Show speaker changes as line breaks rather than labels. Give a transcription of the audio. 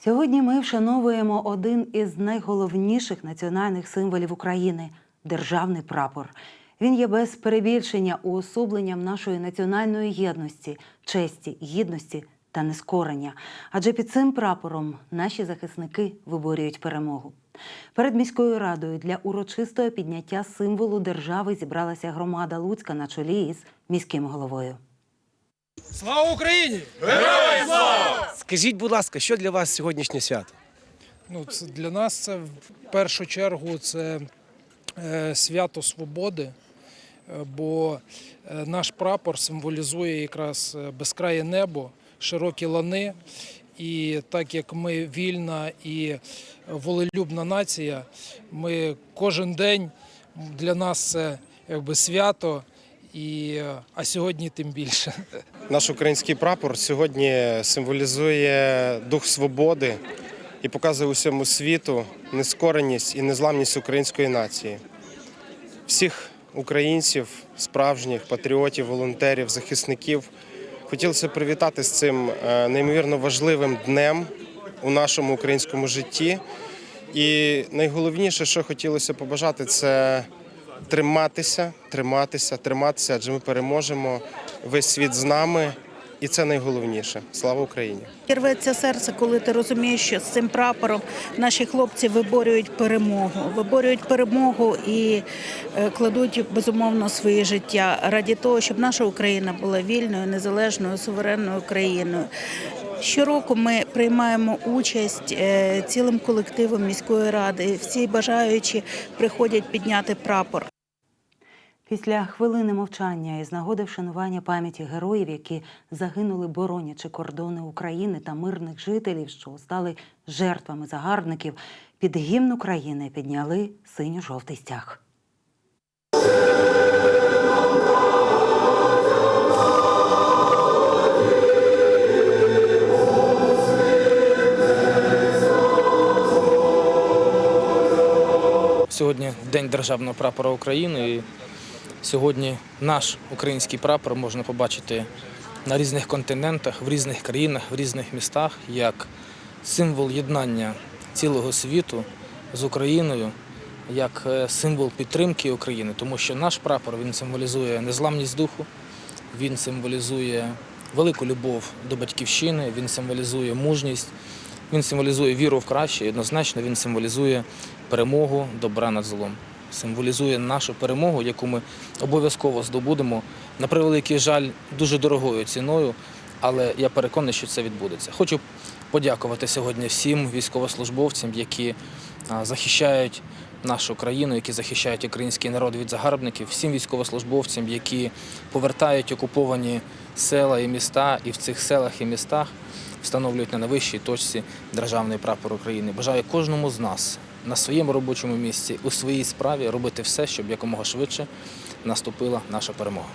Сьогодні ми вшановуємо один із найголовніших національних символів України державний прапор. Він є без перебільшення уособленням нашої національної єдності, честі, гідності та нескорення. Адже під цим прапором наші захисники виборюють перемогу. Перед міською радою для урочистого підняття символу держави зібралася громада Луцька на чолі із міським головою.
Слава Україні! Героям!
Скажіть, будь ласка, що для вас сьогоднішнє свято?
Ну, це для нас це в першу чергу це е, свято свободи, е, бо е, наш прапор символізує якраз безкрає небо, широкі лани. І так як ми вільна і волелюбна нація, ми кожен день для нас це якби свято, і, а сьогодні тим більше.
Наш український прапор сьогодні символізує дух свободи і показує усьому світу нескореність і незламність української нації. Всіх українців, справжніх патріотів, волонтерів, захисників хотілося привітати з цим е, неймовірно важливим днем у нашому українському житті. І найголовніше, що хотілося побажати, це триматися, триматися, триматися, адже ми переможемо. Весь світ з нами, і це найголовніше. Слава Україні!
Рветься серце, коли ти розумієш, що з цим прапором наші хлопці виборюють перемогу, виборюють перемогу і е, кладуть безумовно своє життя раді того, щоб наша Україна була вільною, незалежною, суверенною країною. Щороку ми приймаємо участь е, цілим колективом міської ради. Всі бажаючі приходять підняти прапор.
Після хвилини мовчання із нагоди вшанування пам'яті героїв, які загинули боронячи кордони України та мирних жителів, що стали жертвами загарбників, під гімн України підняли синьо-жовтий стяг.
Сьогодні День державного прапора України. І сьогодні наш український прапор можна побачити на різних континентах, в різних країнах, в різних містах як символ єднання цілого світу з Україною, як е, символ підтримки України, тому що наш прапор він символізує незламність духу, він символізує велику любов до батьківщини, він символізує мужність, він символізує віру в краще однозначно він символізує перемогу добра над злом. Символізує нашу перемогу, яку ми обов'язково здобудемо. На превеликий жаль, дуже дорогою ціною, але я переконаний, що це відбудеться. Хочу подякувати сьогодні всім військовослужбовцям, які захищають нашу країну, які захищають український народ від загарбників, всім військовослужбовцям, які повертають окуповані села і міста, і в цих селах і містах встановлюють на найвищій точці державний прапор України. Бажаю кожному з нас на своєму робочому місці у своїй справі робити все, щоб якомога швидше наступила наша перемога.